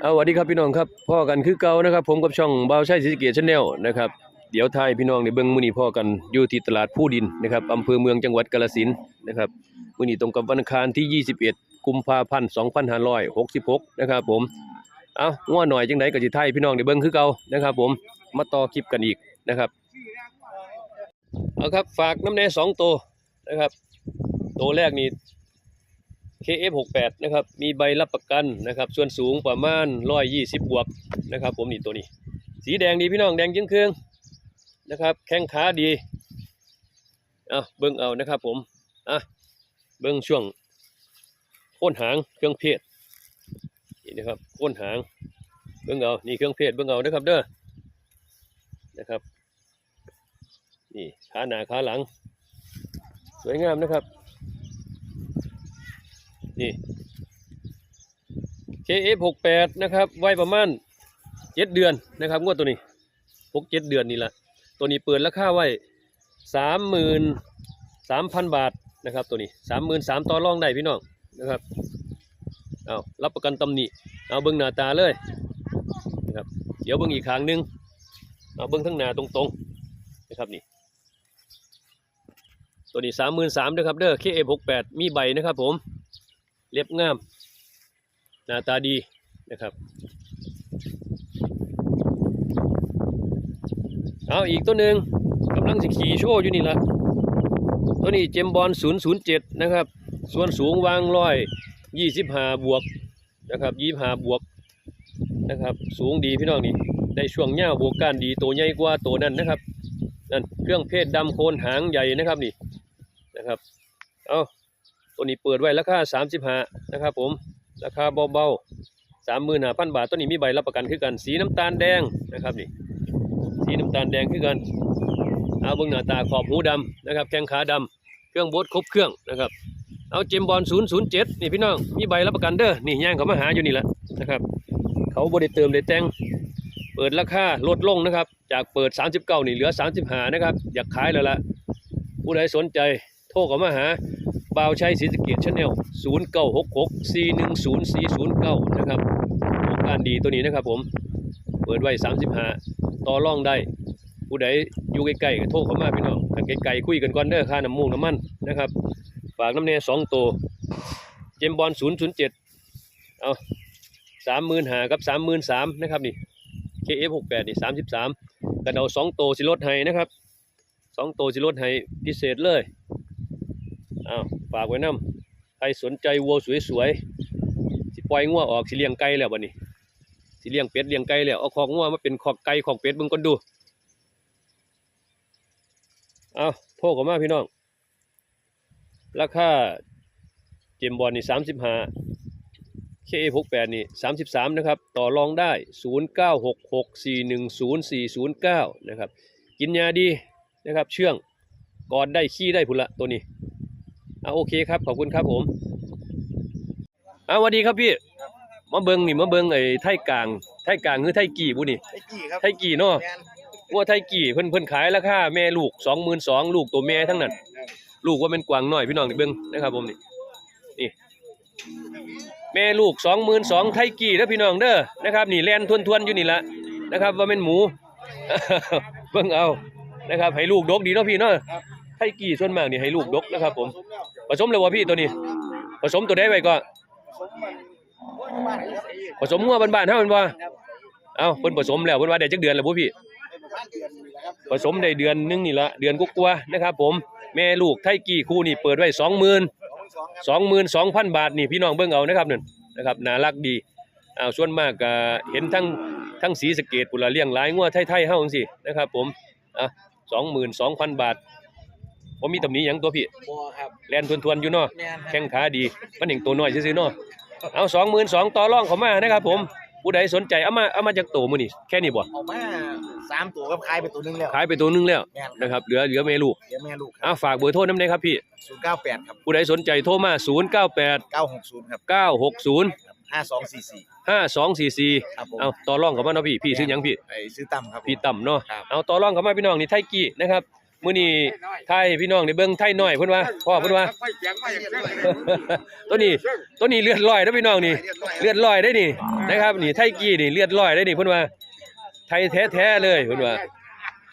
เอาสวัสดีครับพี่น้องครับพ่อกันคือเก่านะครับ ผมกับช่องบ่าวชัยศรีสะเกษชาแนลนะครับเดี๋ยวทายพี่น้องในเบิ่งมือนีพ่อกันอยู่ที่ตลาดผู้ดินนะครับอำเภอเมืองจังหวัดกาฬสินนะครับมือนีตรงกับวันอังคารที่ 21 กุมภาพันธ์2566 นะครับผมเอาง้อหน่อยจังไดก็สิทายพี่น้องได้เบิ่งคือเก่านะครับ ผมมาต่อคลิปกันอีกนะครับเอาครับฝากน้ำแน่สองตัวนะครับตัวแรกนี่ KF68 นะครับมีใบรับประกันนะครับ ส่วนสูงประมาณ120 บวกนะครับ ผมนี่ตัวนี้ สีแดงดีพี่น้องแดงจึงเครื่องนะครับ แข้งขาดีเอาเบิ่งเอานะครับ ผมอะเบิ่งช่วงโค่นหางเครื่องเพศนี่นะครับโค่นหางเบิ่งเอานี่เครื่องเพศเบิ่งเอานะครับเด้อนะครับนี่ขาหน้าขาหลัง สวยงามนะครับ นี่ KF68 นะครับไว้ประมาณเจ็ดเดือนนะครับงวดตัวนี้หกเจ็ดเดือนนี่แหละตัวนี้เปิดราคาไว้สามหมื่นสามพันบาทนะครับตัวนี้สามหมื่นสามต่อรองได้พี่น้องนะครับเอารับประกันตำหนิเอาเบิ้งหน้าตาเลยนะครับเดี๋ยวเบิ้งอีกครั้งหนึงเอาเบิ้งทั้งหน้าตรงๆนะครับนี่ตัวนี้สามหมื่นสามด้วยครับเด้อ KF68 มีใบนะครับผม เล็บงาม หน้าตาดีนะครับ เอาอีกตัวหนึ่งกำลังสิขี่โชว์อยู่นี่ละตัวนี้เจมบอล007 นะครับ ส่วนสูงวางร้อยยี่สิบห้าบวกนะครับยี่ห้าบวกนะครับ สูงดีพี่น้องนี่ได้ช่วงเง่าบวกการดีตัวใหญ่กว่าตัวนั้นนะครับนั่นเครื่องเพศดำโคนหางใหญ่นะครับนี่นะครับ เอา ตัวนี้เปิดไว้ราคาสามสิบห้านะครับผมราคาเบาๆสามหมื่นห้าพันบาทตัวนี้มีใบรับประกันคือกันสีน้ำตาลแดงนะครับนี่สีน้ำตาลแดงคือกันเอาเบื้องหน้าตาขอบหูดำนะครับแข้งขาดำเครื่องบดครบเครื่องนะครับเอาเจมบอล007นี่พี่น้องมีใบรับประกันเด้อนี่ย่างเขามาหาอยู่นี่แหละนะครับเขาบริเติมได้แต่งเปิดราคาลดลงนะครับ จากเปิด 39 นี่เหลือ 35 นะครับ อยากขายแล้วล่ะผู้ใดสนใจโทรเข้ามาหา บ่าวชัยศรีสะเกดชาแนล0966 410409นะครับโครงการดีตัวนี้นะครับผมเปิดไว้35ต่อรองได้ผู้ใดอยู่ใกล้ๆก็โทรเข้ามาพี่น้องกันไกลๆคุยกันก่อนเด้อค่าน้ำมูกน้ำมันนะครับ ฝากน้ำเนยสองตัวเจมบอล007เอาสามหมื่นหากับสามหมื่นสามนะครับนี่ KF68 นี่สามสิบสามกันเอาสองตัวสิลดให้นะครับสองตัวสิลดให้พิเศษเลย อ้าวฝากไว้น้ำใครสนใจวัวสวยๆสิปล่อยงัวออกสิเลี้ยงไก่แล้วบัดนี้สิเลี้ยงเป็ดเลี้ยงไก่แล้วเอาของงัวมาเป็นขอกไก่ของเป็ดเบิ่งก่อนดูเอาโทรเข้ามาพี่น้อง ราคาเจมบอลนี่สามสิบห้า KA68 นี่สามสิบสามนะครับ ต่อรองได้ศูนย์เก้าหกหกสี่หนึ่งศูนย์สี่ศูนย์เก้านะครับ กินยาดีนะครับ เชื่องกอดได้ขี้ได้พุนละตัวนี้ อ่าโอเคครับขอบคุณครับผมอ่าสวัสดีครับพี่มาเบิงนี่มาเบิงไอ้ไทยกลางไทยกลางคือไทยกี่บุนี่ไอ้กี่ครับไทยกี่เนาะแมนว่าไทยกี่เพิ่นเพิ่นขายราคาแม่ลูกสองหมื่นสองลูกตัวแม่ทั้งนั้น ลูกว่าเป็นกวางน้อยพี่น้องนี่เบิงนะครับผมนี่นี่แม่ลูกสองหมื่นสองไทยกี่แล้วพี่น้องเด้อนะครับนี่แลนทวนๆอยู่นี่ละนะครับ ว่าเป็นหมูเบิ่งเอานะครับให้ลูกดกดีเนาะพี่เนาะไทยกี่ส่วนมากนี่ให้ลูกดกนะครับผม ผสมเลยวะพี่ตัวนี้ ผสมตัวได้ไว้ก่อนผสมงัวบ้านๆเฮาแม่นบ่เอ้าเพิ่นผสมแล้วเพิ่นว่าได้จักเดือนแล้วบ่พี่ ผสมได้เดือนนึงนี่ละเดือนกว่าๆนะครับผมแม่ลูกไทยกี่คู่นี่เปิดไว้20,000 22,000บาทนี่พี่น้องเบิ่งเอานะครับนั่นนะครับน่ารักดีเอาส่วนมากก็เห็นทั้งทั้งสีสเกตพุ่นละเลี้ยงหลายงัวไทยๆเฮาจังซี่นะครับผมอะ22,000บาท บ่มีตำหนิหยังตัวพี่บัวครับ แล่นทวนๆอยู่เนาะแมนแข้งขาดี มันเองตัวน้อยซื่อๆเนาะเอาสองหมื่นสองต่อรองเขามานะครับผมผู้ใดสนใจเอามาเอามาจากตัวมือนี่แค่นี้บ่เอามาสามตัวก็ขายไปตัวหนึงแล้วขายไปตัวหนึงแล้วแมนนะครับเหลือเหลือเมลูกเดี๋ยวแม่ลูกครับเอาฝากเบอร์โทรน้ำได้ครับพี่ศูนย์เก้าแปดครับผู้ใดสนใจโทรมา0 9 8 เก้าหกศูนย์ครับ9 6 0 ห้าสองสี่สี่5 2 4 4ครับผมเอาต่อรองเขามาเนาะพี่พี่ซื้อหยังพี่ ไอ้ซื้อตั้มครับผม พี่ต่ำเนาะ ครับ เอาต่อรองเขามาพี่น้องนี่ไทยกี้นะครับ มื้อนี้ไทยพี่น้องได้เบิ่งไทยน้อยเพิ่นว่าพ่อเพิ่นว่า ไฟเสียงมาอย่างเช่นตัวนี้ตัวนี้เลือดลอยเด้อพี่น้องนี่เลือดลอยได้นี่นะครับนี่ไทยกี้นี่เลือดลอยได้นี่เพิ่นว่า ไทยแท้ๆเลยเพิ่นว่า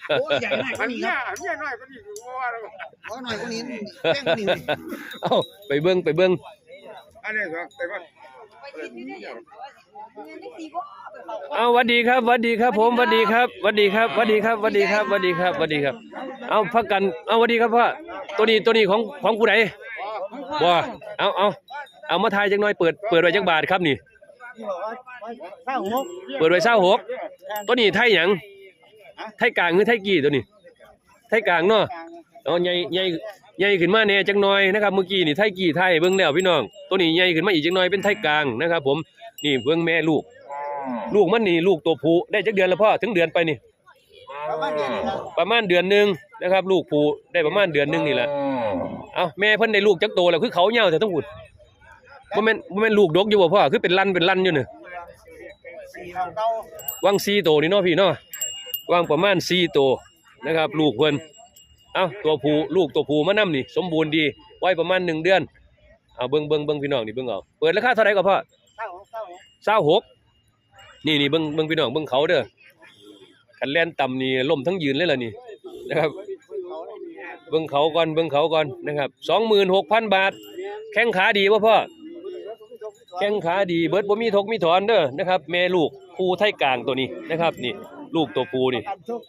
โอ้ใหญ่หน่อยกมัว่านนี้คเนี่ยรับเนี่ยน้อยก็ดีกว่าแล้วขอหน่อยกว่านี้แป้งกว่านี้ เอ้าไปเบิ่งไปเบิ่งอันนี้ก็แต่ว่า เอาหวัดดีครับหวัดดีครับผมหวัดดีครับหวัดดีครับหวัดดีครับหวัดดีครับหวัดดีครับหวัดดีครับ เอาพักกันเอาหวัดดีครับพ่อตัวนี้ตัวนี้ของของผู้ใดบ่เอาเอาเอามาทายจังหน่อยเปิดเปิดไว้จักบาทครับนี่ข้าวหกเปิดไว้26ตัวนี้ไทยหยังไทยกลางหรือไทยกี่ตัวนี้ไทยกลางเนาะเอาใหญ่ใหญ่ ใหญ่ขึ้นมาแน่จังหน่อยนะครับเมื่อกี้นี่ไทยกี่ไทยเบิ่งแล้วพี่น้อง ตัวนี้ใหญ่ขึ้นมาอีกจังหน่อยเป็นไทยกลางนะครับ ผมนี่เบิ่งแม่ลูก ลูกมันนี่ลูกตัวผู้ได้จักเดือนแล้วพ่อถึงเดือนไปนี่ ประมาณเดือนนี้ครับประมาณเดือนหนึงนะครับ ลูกผู้ได้ประมาณเดือนหนึงนี่แหละเอาแม่เพิ่นได้ลูกจักโตแล้วคือเขาเหย้าแต่ต้องพูดบ่แม่นบ่แม่นลูกดกอยู่บ่พ่อคือเป็นลันเป็นลันอยู่นี่สี่เท่าเก้าวาง4โตนี่เนาะพี่เนาะวางประมาณ4โตนะครับ ลูกเพิ่น เอาตัวผู้ลูกตัวผู้มานํนี่ สมบูรณ์ดีไว้ประมาณหนึ่งเดือนเอาเบิ่งเบิ่งเบิ่งพี่น้องนี่เบิ่งเอาเปิดราคาเท่าไหร่ก็พ่อข้าวหกข้าวหกเศร้าหกนี่นี่เบิ้งเบิ้งพี่น้องเบิ้งเขาเด้อขันแล่นต่ำนี่ล่มทั้งยืนเลยล่ะนี่นะครับเบิ้งเขาก่อนเบิ้งเขาก่อนนะครับสองหมื่นหกพันบาท แข้งขาดีป่ะพ่อแข้งขาดีเบิดบ่มีทกมีถอนเด้อนะครับแม่ลูกคูไทยกลางตัวนี้นะครับ นี่ ลูกตัวปูนี่กันทุก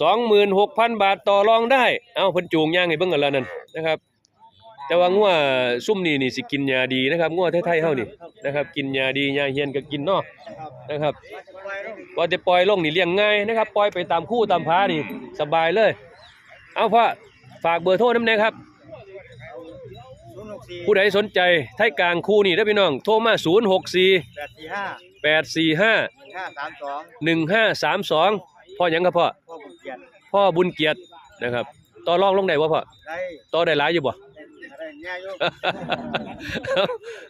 สองหมื่นหกพันบาทต่อรองได้ เอาเพิ่นจูงย่างให้เบิ่งกันแล้วนั่นนะครับ แต่ว่างัวซุ่มนี่นี่สิกินยาดีนะครับงัวไทยๆเฮานี่นะครับ กินยาดียาเฮียนก็กินเนาะนะครับพอจะปล่อยลงนี่เลี้ยงง่ายนะครับ ปล่อยไปตามคู่ตามพานี่สบายเลย เอาพ่อฝากเบอร์โทรน้ำแน่ครับ ผู้ใดสนใจไทยกลางคู่นี่เด้อพี่น้อง โทรมา 064แปดสี่ห้า845ห้าสามสองหนึ่งห้าสามสองพ่อยังครับพ่อ พ่อบุญเกียรติพ่อบุญเกียรตินะครับต่อรองลงได้บ่พ่อได้ต่อได้หลายอยู่บ่ได้ง่ายอยู่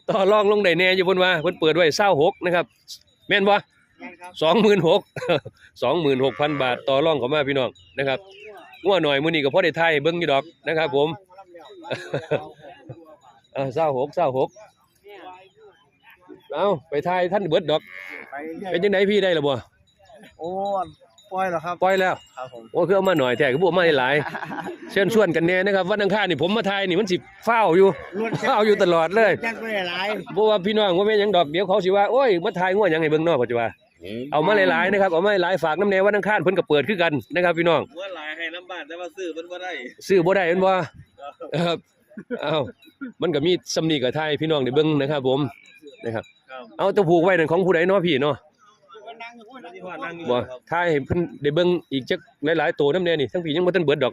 ต่อรองลงได้แน่อยู่เพิ่นว่าเพิ่นเปิดไว้26นะครับแม่นบ่ง่ายครับ26,000 26,000บาทต่อรองเข้ามาพี่น้องนะครับงัวหน่อยมื้อนี้ก็พอได้ทายให้เบิ่งอยู่ดอกนะครับ ผมเออ26 26เอาไปทายท่านเบิดดอกไปเรื่อยเป็นจังไดพี่ได้ล่ะบ่โอ้ ปล่อยแล้วครับปล่อยแล้ว ครับผมโอ้คือเอามาหน่อยแท้คือบ่เอามาหลายๆเชิญชวนกันแน่นะครับวันอังคารนี่ผมมาทายนี่มันสิฟ้าวอยู่ล้วนฟ้าวอยู่ตลอดเลยยังไม่ได้หลายเพราะว่าพี่น้องว่าแม่นหยังดอกเดี๋ยวเขาสิว่าโอ้ยมาทายงัวหยังให้เบิ่งเนาะปัจจุบันเอามาหลายๆนะครับเอามาหลายๆฝากน้ำแนววันอังคารเพิ่นก็เปิดคือกันนะครับพี่น้องว่าหลายให้น้ำบ้านแต่ว่าซื้อมันบ่ได้ซื้อบ่ได้แม่นบ่ครับเอ้ามันก็มีสำนีกับทายพี่น้องได้เบิ่งนะครับ ผมนะครับครับ เอาตัวผูกไว้นั่นของผู้ใดเนาะพี่เนาะที่ว่านั่งอยู่ บ่ครับทายให้เพิ่นได้เบิ่งอีกจักหลายๆตัวน้ำแน่นี่ทั้งพี่ยังบ่ทันเบิดดอก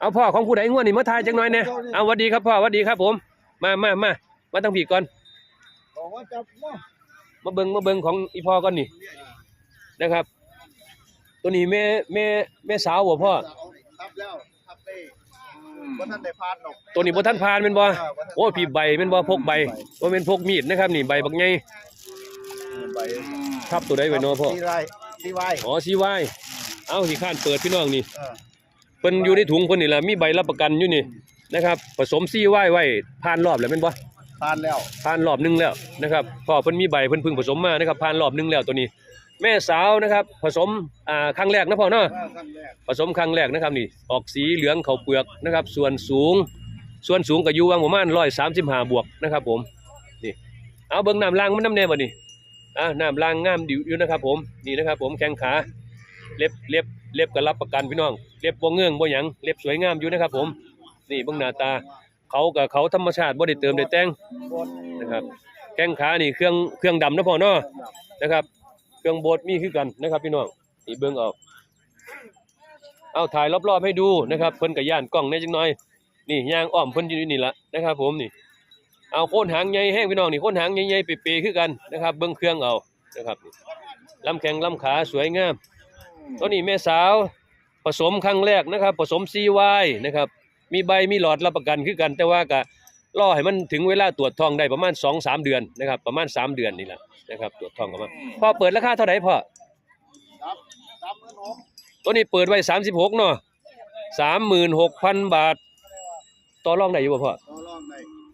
เอาพ่อของผู้ใดงัวนี่มาทายจักหน่อยแหน่เอาหวัดดีครับพ่อหวัดดีครับ ผม มามามามาทั้งพี่ก่อนบอกว่าจะว่ามาเบิ่งมาเบิ่งของอีพ่อก่อนนี่นะครับ ตัวนี้แม่แม่แม่สาวบ่พ่อทับแล้วทับไปว่าท่านได้พลาดหรอกตัวนี้บ่ทันผ่านแม่นบ่โอ้ยพี่ใบแม่นบ่พกใบบ่แม่นพกมีดนะครับ นี่ใบบักให ญ่ใบทับตัวใดไว้เนาะพ่อซีไรซีไวอ๋อซีวายเอาสิข้านเปิดพี่น้องนี่เออเพิ่นอยู่ในถุงเพิ่นนี่ล่ะมีใบรับประกันอยู่นี่นะครับ ผสมซีวายไว้ผ่านรอบแล้วแม่นบ่พลาดแล้วผ่านรอบหนึงแล้วนะครับพ่อเพิ่นมีใบเพิ่นเพิ่งผสมมานะครับผ่านรอบหนึงแล้วตัวนี้ แม่สาวนะครับ ผสมอ่าครั้งแรกนะพ่อเนาะ ว่าขั้นแรกผสมครั้งแรกนะครับนี่ออกสีเหลืองเขาวเปลือกนะครับ ส่วนสูง ส่วนสูงก็อยู่วางประมาณร้อยสามสิบห้าบวกนะครับ ผมนี่เอาเบิ้งน้ำล่างมันน้ำแน่บ่นี่ อ่าน้ำล่างงามดิวอยู่นะครับ ผมนี่นะครับ ผมแข้งขาเล็บเล็บเล็บก็รับประกันพี่น้อง เล็บบ่เงื่องบ่หยังเล็บสวยงามอยู่นะครับ ผม นี่เบิ้งหน้าตา เขากับเขาธรรมชาติบ่ได้เติมได้แต่งนะครับแข้งขานี่เครื่องเครื่องดำนะพ่อเนาะนะครับ เครื่องบดมีคือกันนะครับ พี่น้องนี่เบิ่งเอาเอาถ่ายรอบๆให้ดูนะครับเพิ่นก็ย่านกล้องแน่จังหน่อย นี่ยางอ้อมเพิ่นอยู่นี่ละนะครับ ผมนี่ เอาโค่นหางใหญ่แห้งพี่น้องนี่โค่นหางใหญ่ๆเปๆคือกันนะครับเบิ่งเครื่องเอานะครับลำแข้งลำขาสวยงามตัวนี้แม่สาวผสมครั้งแรกนะครับผสม CY นะครับมีใบมีหลอดรับประกันคือกัน แต่ว่าก็รอให้มันถึงเวลาตรวจทองได้ประมาณ2อสเดือนนะครับประมาณ 3 เดือนนี่แหละนะครับตรวจทองกันมาพ่อเปิดราคาเท่าไหร่พ่อสามหมื่นหกตัวนี้เปิดไว้36เนาะสามหมื่นหกพันบาทต่อรองได้อยู่บ่พ่อ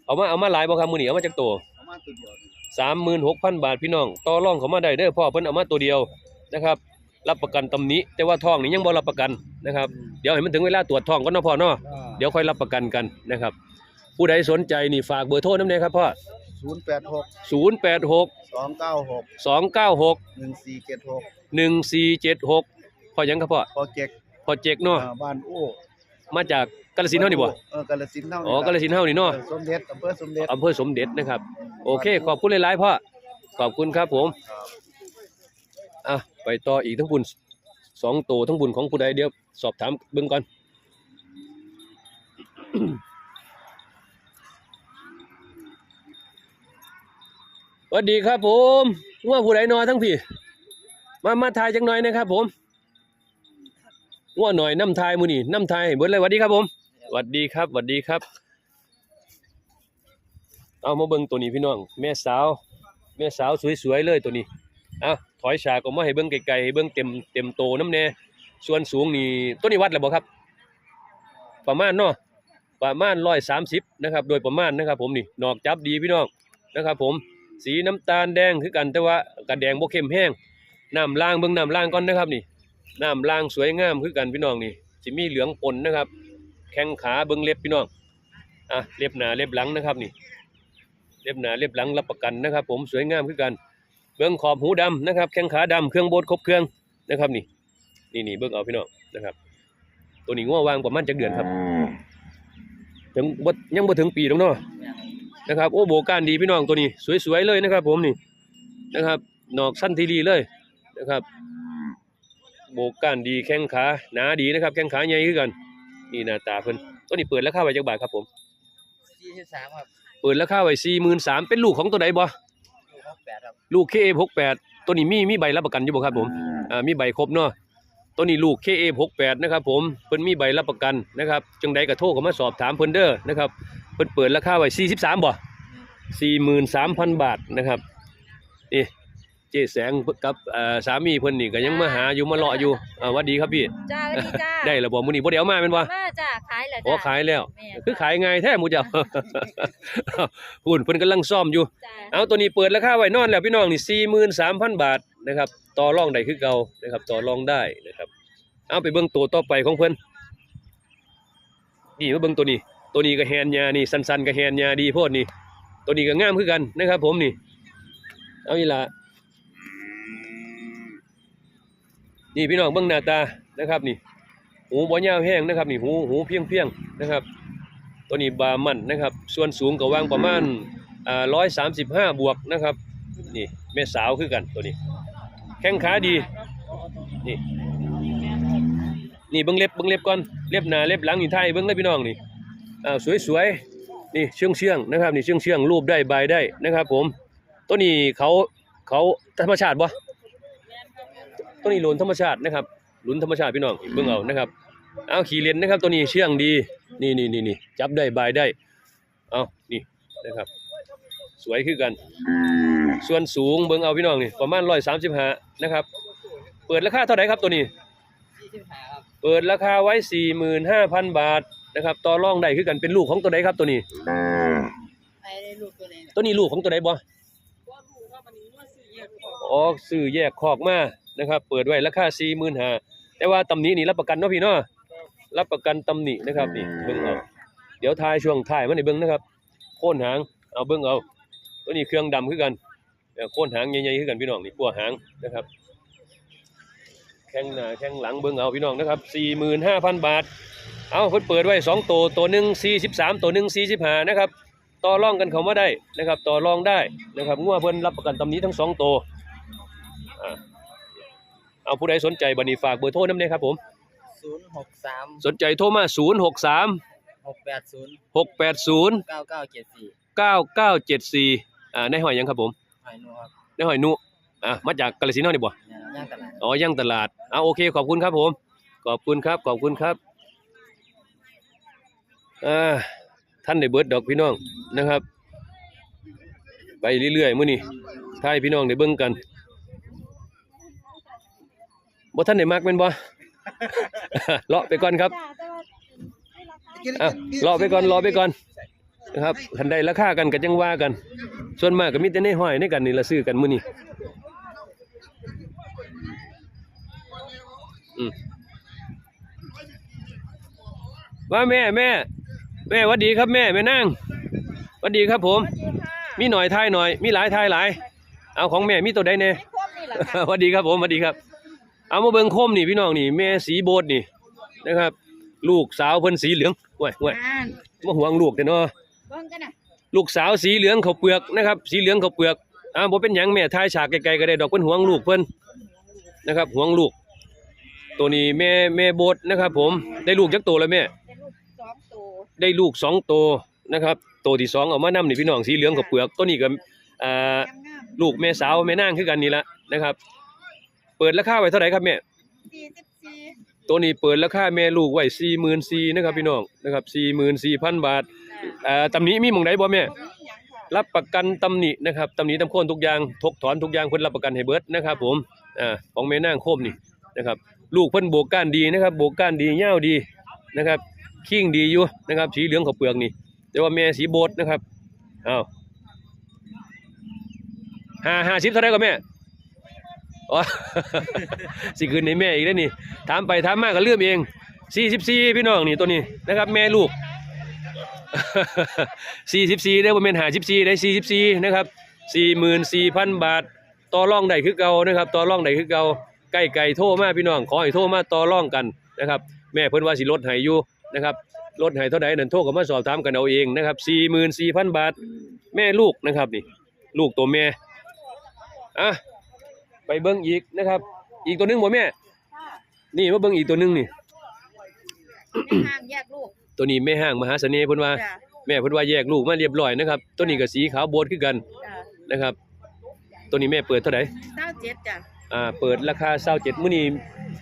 เอามาเอามาหลายบ่ครับมือนี้เอามาจากตัวประมาณตัวเดียวนี่สามหมื่นหกพันบาทพี่น้องต่อรองเขามาได้เด้อพ่อเพิ่นเอามาตัวเดียวนะครับ รับประกันตำหนี้แต่ว่าทองนี่ยังบ่รับประกันนะครับ เดี๋ยวให้มันถึงเวลาตรวจทองก่อนเนาะพ่อเนาะเดี๋ยวค่อยรับประกันกันนะครับ ผู้ใดสนใจนี่ฝากเบอร์โทรน้ำเนยครับพ่อศูนย์แปดหกศูนย์แปดหกสองเก้าหกสองเก้าหกหนึ่งสี่เจ็ดหกหนึ่งสี่เจ็ดหกพ่อหยังครับพ่อพอเก็กพ่อเจกเนาะอ่าบ้านโอ้มาจาก กาฬสินธุ์เฮานี่บ่เออกาฬสินธุ์เท่าอ๋อกาฬสินธุ์เฮานี่เนาะออสมเด็จอำเภอสมเด็จอำเภอสมเด็จนะครับ โอเค ขอบคุณหลายๆพ่อขอบคุณครับผมอะไปต่ออีกทั้งบุญสองตัวทั้งบุญของผู้ใดเดี๋ยวสอบถามเบิ่งก่อนสวัสดีครับผมว่าผู้ใดนอนทั้งพี่ มามาทายจังหน่อยนะครับผมว่าหน่อยน้ำทายมือนี่น้ำทายให้เบิดเลยสวัสดีครับผม สวัสดีครับสวัสดีครับ เอามาเบิ่งตัวนี้พี่น้อง แม่สาว แม่สาวสวยๆเลยตัวนี้อะถอยฉากออกมาให้เบิ่งไกลๆให้เบิ่งเต็มเต็มโตน้ำแน่ส่วนสูงนี่ตัวนี้วัดแล้วบ่ครับ ประมาณเนาะประมาณร้อยสามสิบนะครับ โดยประมาณนะครับ ผมนี่นอกจับดีพี่น้องนะครับ ผมสีน้ำตาลแดงคือกันแต่ว่ากระแดงบ่เข้มแห้งน้ำล่างเบิ่งน้ำล่างก่อนนะครับนี่น้ำล่างสวยงามคือกันพี่น้องนี่สิมีเหลืองปนนะครับ แข้งขาเบิ่งเล็บพี่น้องอะเล็บหนาเล็บหลังนะครับนี่ เล็บหนาเล็บหลังรับประกันนะครับ ผมสวยงามคือกัน เบื้องขอบหูดำนะครับ แข้งขาดำเครื่องโบดครบเครื่องนะครับนี่นี่นี่เบื้องเอาพี่น้องนะครับ ตัวนี้ง้อวางประมาณจักเดือนครับถึงยังบ่ถึงปีตรงเนาะนะครับโอ้โบกานดีพี่น้องตัวนี้สวยๆเลยนะครับ ผมนี่นะครับนอกสั้นทีรีเลยนะครับ โบก้านดีแข้งขาหนาดีนะครับ แข้งขาใหญ่คือกัน นี่หน้าตาเพิ่นตัวนี้เปิดราคาไว้จักบาทครับผมยี่สิบสามครับเปิดราคาไว้สี่หมื่นสามเป็นลูกของตัวใดบ่ลูกหกแปดครับลูก KA68 ตัวนี้มีมีใบรับประกันอยู่บ่ครับผมอ่ามีใบครบเนาะตัวนี้ลูก KA68 นะครับผมเพิ่นมีใบรับประกันนะครับจังใดก็โทรเข้ามาสอบถามเพิ่นเด้อนะครับเพิ่นเปิดราคาไว้43บ่43,000 บาทนะครับนี่ เจ๊แสงกับเอ่อสามีเพิ่นนี่ก็ยังมาหาอยู่มาเลาะอยู่อ่าหวัดดีครับพี่ จ้าสวัสดีจ้าได้แล้วบ่มื้อนี้บ่ได้เอามาแม่นบ่มาจ้าขายเหรออ๋อจ้าขายแล้ว แม่คือขายง่ายแท้หมู่เจ้าพูนเพิ่นกำลังซ่อมอยู่ จ้าเอาตัวนี้เปิดราคาไว้นอนแล้วพี่น้องนี่สี่หมื่นสามพันบาทนะครับต่อรองได้คือเก่านะครับต่อรองได้นะครับ เอาไปเบิ่งตัวต่อไปของเพิ่นนี่มาเบิ่งตัวนี้ ตัวนี้ก็แฮนยานี่สันๆก็แฮนยาดีโพดนี่ ตัวนี้ก็งามคือกันนะครับ ผมนี่ เอาอีหละ นี่พี่น้องเบิ่งหน้าตานะครับนี่ หูบ่ยาวแห้งนะครับนี่หูหูเพียงเพียงนะครับ ตัวนี้บามันนะครับ ส่วนสูงก็วางประมาณอ่าร้อยสามสิบห้าบวกนะครับนี่แม่สาวคือกันตัวนี้ แข้งขาดีนี่นี่เบิ้งเล็บเบิ้งเล็บก่อนเล็บหน้าเล็บหลังนี่ไทยเบิ้งเลยพี่น้องนี่อ้าวสวยๆนี่เชื่องเชื่องนะครับนี่เชื่องเชื่องรูปได้ใบได้นะครับ ผม ตัวนี้เขาเขาธรรมชาติบ่ ตัวนี้หลุนธรรมชาตินะครับหลุนธรรมชาติพี่น้องเบิ้งเอานะครับเอาขี่เลนนะครับ ตัวนี้เชื่องดี นี่นี่นี่นี่จับได้ใบได้ เอานี่นะครับ สวยคือกัน ส่วนสูงเบิ่งเอาพี่น้องนี่ประมาณร้อยสามสิบห้านะครับ เปิดราคาเท่าไหร่ครับตัวนี้ยี่สิบห้าครับเปิดราคาไว้สี่หมื่นห้าพันบาทนะครับต่อรองได้คือกันเป็นลูกของตัวใดครับตัวนี้ไอ้ได้ลูกตัวนี้ตัวนี้ลูกของตัวใดบ่อ๋อซื้อแยกคอกมา นะครับ เปิดไว้ราคาสี่หมื่นห้าแต่ว่าตำหนี้นี่รับประกันเนาะพี่เนาะรับประกันตำหนินะครับนี่เบิ่งเอาเดี๋ยวทายช่วงท้ายมันให้เบิ่งนะครับโค่นหางเอาเบิ่งเอาตัวนี้เครื่องดำคือกันเอ่อโค่นหางใหญ่ๆคือกันพี่น้องนี่ปัวหางนะครับแข้งหน้าแข้งหลังเบิ่งเอาพี่น้องนะครับ45,000บาท เอาเพิ่นเปิดไว้สองตัวตัวหนึ่ง43ตัวหนึ่ง45นะครับต่อรองกันเขามาได้นะครับ ต่อรองได้นะครับงัวเพิ่นรับประกันตำหนี้ทั้งสองตัวอ่า เอาผู้ใดสนใจบัดนี้ฝากเบอร์โทรนำเด้ครับผม ศูนย์หกสามสนใจโทรมา 063 หกแปดศูนย์680 เก้าเก้าเจ็ดสี่9974อ่าในหอยหยังครับผมหอยนูครับในหอยนุอะมาจากกาฬสินธุ์เฮานี่บ่ เนี่ยย่างตลาด อ๋อย่างตลาดเอาโอเค ขอบคุณครับผม ขอบคุณครับ ขอบคุณครับอ่าท่านได้เบิดดอกพี่น้องนะครับ ไปเรื่อยๆมื้อนี้ถ้าให้พี่น้องได้เบิ่งกัน บ่ท่านได้มักแม่นบ่ เลาะไปก่อนครับจ้าแต่ว่าอะรอไปก่อนรอไปก่อนนะครับคันใดราคากันก็จังว่ากัน ส่วนมากก็มีแต่ในห้อยในกันนี่ละซื้อกันมื้อนี้อืมว่าแม่แม่ แม่หวัดดีครับแม่แม่นั่งหวัดดีครับผม มีหน่อยทายหน่อย มีหลายทายหลาย เอาของแม่มีตัวใดแน่ครบนี่เหรอคะหวัดดีครับผมหวัดดีครับ เอามาเบิ่งโคมนี่พี่น้องนี่แม่สีโบดนี่นะครับ ลูกสาวเพิ่นสีเหลืองว้ยว้ยอ่านมาห่วงลูกแต่เนาะเบิ่งกันน่ะลูกสาวสีเหลืองเขาวเปลือกนะครับ สีเหลืองเขาวเปลือกอ่าบ่เป็นหยังแม่ทายฉากไกลๆก็ได้ดอกเพิ่นห่วงลูกเพิ่นนะครับห่วงลูก ตัวนี้แม่แม่โบดนะครับ ผมได้ลูกจักโตแล้วแม่ เป็นลูกสองตัวได้ลูกสองโตนะครับโตที่สองเอามานํนี่พี่น้องสีเหลืองเขาวเปลือกตัวนี้ก็อ่างามลูกแม่สาวแม่นางคือกันนี่ละนะครับ เปิดราคาไว้เท่าไหร่ครับแม่ๆสี่สิบสี่ตัวนี้เปิดราคาแม่ลูกไว้44,000นะครับพี่น้องนะครับ44,000บาทอ่าตำหนี้มีหม่องใดบ่แม่บ่มีหยังค่ะรับประกันตำหนินะครับตำหนิตำโคนทุกอย่างทกถอนทุกอย่างเพิ่นรับประกันให้เบิดนะครับ ผมอ่าของแม่นางโคมนี่นะครับ ลูกเพิ่นโบกก้านดีนะครับโบกก้านดียาวดีนะครับคิ้งดีอยู่นะครับสีเหลืองขาวเปลือกนี่ แต่ว่าแม่สีโบดนะครับอ้าวห้าห้าสิบเท่าไหรก็แม่ อ๋อสิคืนในแม่อีกแล้วนี่ถามไปถามมาก็เลื่อมเองสี่สิบสี่พี่น้องนี่ตัวนี้นะครับ แม่ลูกสี่สิบสี่ได้บ่แม่นหาสิบสี่ได้สี่สิบสี่นะครับสี่หมื่นสี่พันบาทต่อรองได้คือเก่านะครับต่อรองได้คือเก่าใกล้ไก่โทรมาพี่น้องขอให้โทรมาต่อรองกันนะครับแม่เพิ่นว่าสิลดให้อยู่นะครับลดให้เท่าใดนั่นโทรก็มาสอบถามกันเอาเองนะครับสี่หมื่นสี่พันบาท แม่ลูกนะครับนี่ลูกตัวแม่อะ ไปเบิ่งอีกนะครับ อีกตัวหนึงบ่แม่ นี่มาเบิ่งอีกตัวหนึงนี่ในห้างแยกลูกตัวนี้แม่ห้างมหาเสน่ห์เพิ่นว่า จ้ะแม่เพิ่นว่าแยกลูกมาเรียบร้อยนะครับ ตัวนี้ก็สีขาวโบดคือกันจ้ะนะครับ ตัวนี้แม่เปิดเท่าไหร่เก้าเจ็ดจ้ะอ่า เปิดราคา27มื้อนี้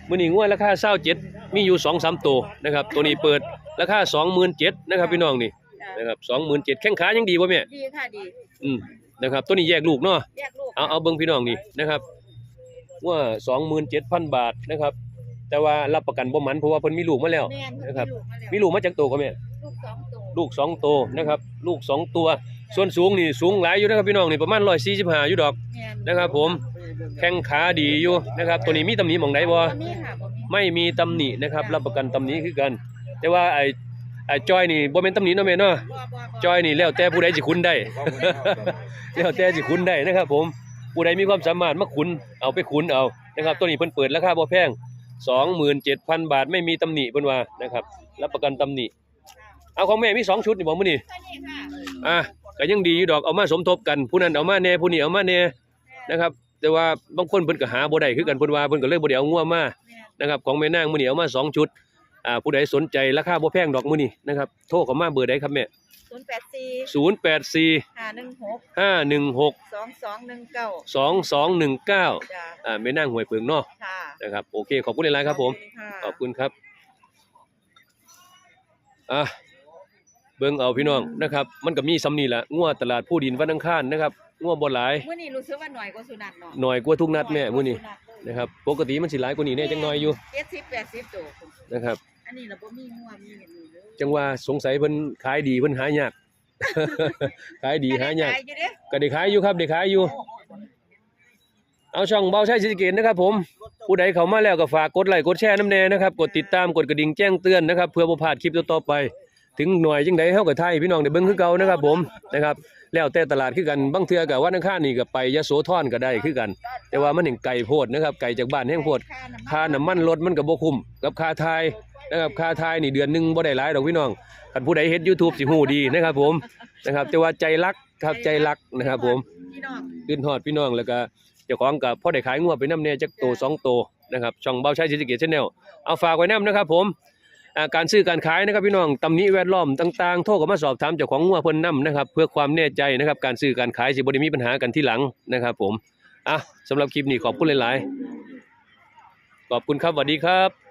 มื้อนี้งวดราคา27มีอยู่ 2-3 ตัวนะครับ ตัวนี้เปิดราคา27,000นะครับพี่น้องนี่จ้ะนะครับ27,000แข้งขายังดีบ่แม่ ดีค่ะดี อืมนะครับตัวนี้แยกลูกเนาะแยกลูกเอาเอาเบิ่งพี่น้องนี่นะครับ ว่า27,000บาทนะครับ แต่ว่ารับประกันบ่หมันเพราะว่าเพิ่นมีลูกมาแล้วแม่นนะครับมีมีลูกมาแล้วลูกมาจากตัวก็แม่ลูกสองตัวลูกสองตัวนะครับลูกสองตัว ส่วนสูงนี่สูงหลายอยู่นะครับพี่น้องนี่ประมาณ145อยู่ดอกแม่นนะครับผมแข้งขาดีอยู่นะครับตัวนี้มีตำหนิหม่องใดบ่บ่มีค่ะบ่มีไม่มีตำหนินะครับรับประกันตำหนิคือกัน แต่ว่าไอ้ไอ้จอยนี่บ่แม่นตำหนิเนาะแม่เนาะบ่บ่บ่จอยนี่แล้วแต่ผู้ใดสิคุ้นได้ แล้วแต่สิคุ้นได้นะครับผม ผู้ใดมีความสามารถมาคุ้นเอาไปคุ้นเอานะครับตัวนี้เพิ่นเปิดราคาบ่แพง27,000 บาทไม่มีตำหนิเพิ่นว่านะครับรับประกันตำหนิเอาของแม่มีสองชุดนี่บ่มื้อนี้ตัวนี้ค่ะอะก็ยังดีอยู่ดอกเอามาสมทบกัน ผู้นั้นเอามาแน่ผู้นี้เอามาแน่นะครับ แต่ว่าบางคนเพิ่นก็หาบ่ได้คือกันเพิ่นว่าเพิ่นก็เลยบ่ได้เอางัวมานนะครับของแม่นางมื้อนี้เอามาสองชุด อ่าผู้ใดสนใจราคาบ่แพงดอกมื้อนี้นะครับโทรเข้ามาเบอร์ใดครับแม่ศูนย์แปดสี่084 ห้าหนึ่งหก516 สองสองหนึ่งเก้า2219จ้ะอ่าแม่นางหวยเพิงเนาะค่ะนะครับโอเค ขอบคุณหลายๆครับผมค่ะขอบคุณครับ อะ เบิ่งเอาพี่น้องนะครับ มันก็มีสำนี่ละงัวตลาดผู้ดินวันอังคารนะครับงัวบ่หลาย มื้อนี้รู้สึกว่าหน่อยกว่าสุนัขเนาะหน่อยกว่าทุกนัดแม่มื้อนี้นะครับ ปกติมันสิหลายกว่านี้แน่จังน้อยอยู่เจ็ดสิบแปดสิบตัวนะครับ อันนี้เราบ่มีงัวมีอันนี้เลยจังว่าสงสัยเพิ่นขายดีเพิ่นหายาก ขายดีหายากขอยู่เด้ก็ได้ขายอยู่ครับได้ขายอยู่ เอาช่องเบาใช้สิเกตนะครับ ผม ผู้ใดเข้ามาแล้วก็ฝากกดไลค์กดแชร์น้ำแน่นะครับ กดติดตามกดกระดิ่งแจ้งเตือนนะครับเพื่อบ่พลาดคลิปต่อๆไป ถึงหน่วยจังไดเฮาก็ไทยพี่น้องได้เบิ่งคือเก่านะครับ ผมนะครับ แล้วแต่ตลาดคือกันบางเทื่อก็วันอังคารนี่ก็ไปยโสธรก็ได้คือกัน แต่ว่ามันแห่งไกลโพดนะครับไกลจากบ้านแห่งโพดค่าน้ำมันรถมันก็บ่คุ้มกับค่าทาย นะครับค่าทายนี่เดือนหนึงบ่ได้หลายดอกพี่น้องคันผู้ใดเฮ็ด YouTube สิฮู้ดีนะครับผมนะครับแต่ว่าใจรักครับใจรักนะครับผม พี่น้องขึ้นฮอดพี่น้องแล้วก็เจ้าของก็พอได้ขายงัวไปนํแน่จักโตสองโตนะครับช่องเบาใช้สิทธิเกต Channel เอาฝากไว้นํนะครับผมอ่าการซื้อการขายนะครับพี่น้องตำหนิแวดล้อมต่างๆ โทรเข้ามาสอบถามเจ้าของงวเพิ่นนํนะครับเพื่อความแน่ใจนะครับการซื้อการขายสิบ่ได้มีปัญหากันที่หลังนะครับผมอะสำหรับคลิปนี้ขอบคุณหลายๆขอบคุณครับสวัสดีครับ